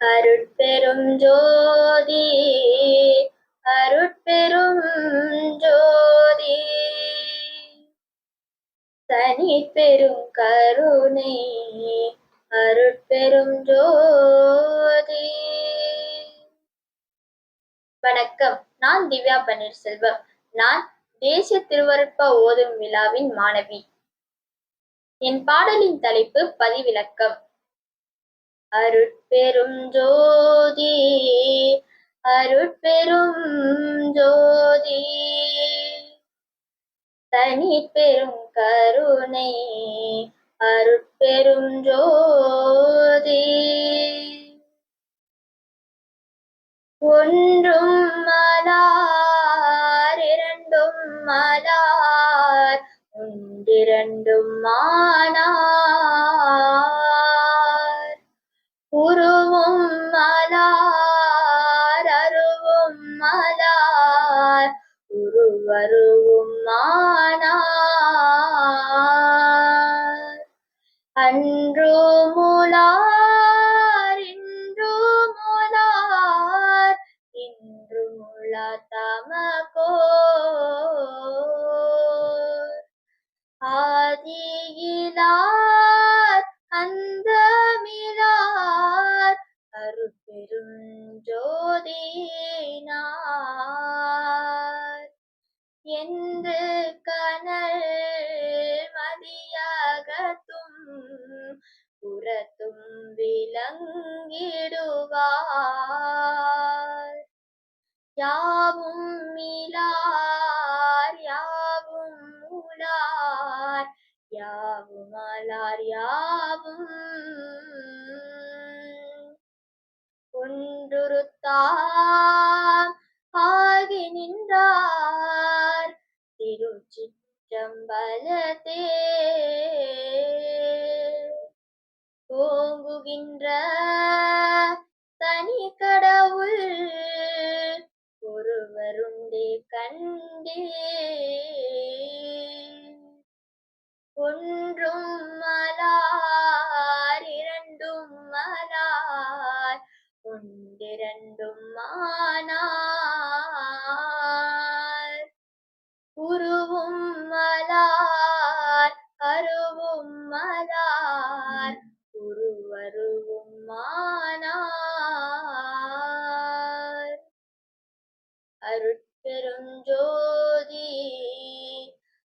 அருட்பெரும் ஜோதி அருட்பெரும் ஜோதி. தனி பெரும் கருணை அருட்பெரும் ஜோதி. வணக்கம். நான் திவ்யா பன்னீர்செல்வம். நான் தேசிய திருவருட்ப ஓதும் விழாவின் மாணவி. என் பாடலின் தலைப்பு பதிவிலக்கம். அருட்பெரும் ஜோதி அருட்பெரும் ஜோதி. தனி பெரும் கருணை அருட்பெரும் ஜோதி. ஒன்றும் மலார் இரண்டும் மலார் ஒன்றிரண்டும் மானார். வருவும் மானார் அன்று முலார் இன்றோ முலார் இன்று முலா தமகோ ஆதியிலார் அந்த விளங்கிடுவார். யாவும் மிலார் யாவும் உலார் யாவும் அலார் யாவும் ஒன்றுருத்தாம் ஆகி நின்றார். திருச்சிற்றம்பலத்தே ஓங்குகின்ற தனி கடவுள். ஒருவருண்டே கண்டே ஒன்றும் மலார் இரண்டும் மலார் ஒன்றிரண்டும் மானார் உருவும் மலார் அருவும் மலார் மானார். அருட்பெரும் ஜோதி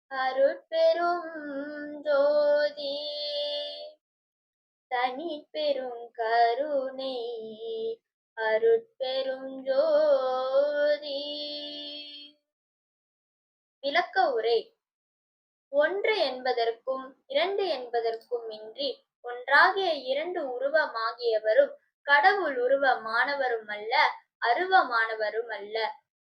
அருட்பெரும் ஜோதி. தனி பெரும் கருணை அருட்பெரும் ஜோதி. விளக்க உரை. ஒன்று என்பதற்கும் இரண்டு என்பதற்கும் இன்றி ஒன்றாகிய இரண்டு உருவமாகியவரும் கடவுள் உருவமானவரும் அல்ல அருவமானவரும் அல்ல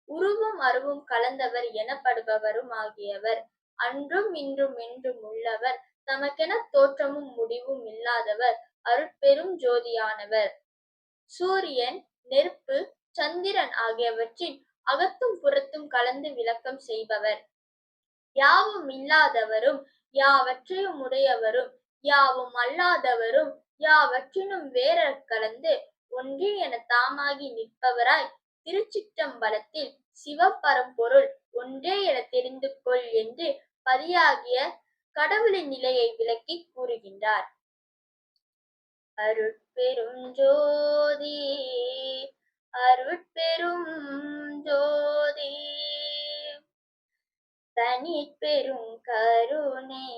உருவும் அருவும் கலந்தவர் எனப்படுபவரும் ஆகியவர். அன்றும் இன்றும் என்றும் உள்ளவர். தமக்கென தோற்றமும் முடிவும் இல்லாதவர். அருட்பெரும் ஜோதியானவர். சூரியன் நெருப்பு சந்திரன் ஆகியவற்றின் அகத்தும் புறத்தும் கலந்து விளக்கம் செய்பவர். யாவும் இல்லாதவரும் யாவற்றையும் உடையவரும் யாவும் அல்லாதவரும் யாவற்றினும் வேறர் கலந்து ஒன்றி என தாமாகி நிற்பவராய் திருச்சிற்றம்பலத்தில் சிவபரம்பொருள் ஒன்றே என தெரிந்து கொள் என்று பதியாகிய கடவுளின் நிலையை விளக்கி கூறுகின்றார். அருட்பெரும் ஜோதி அருட்பெரும் ஜோதி தனி பெரும் கருணை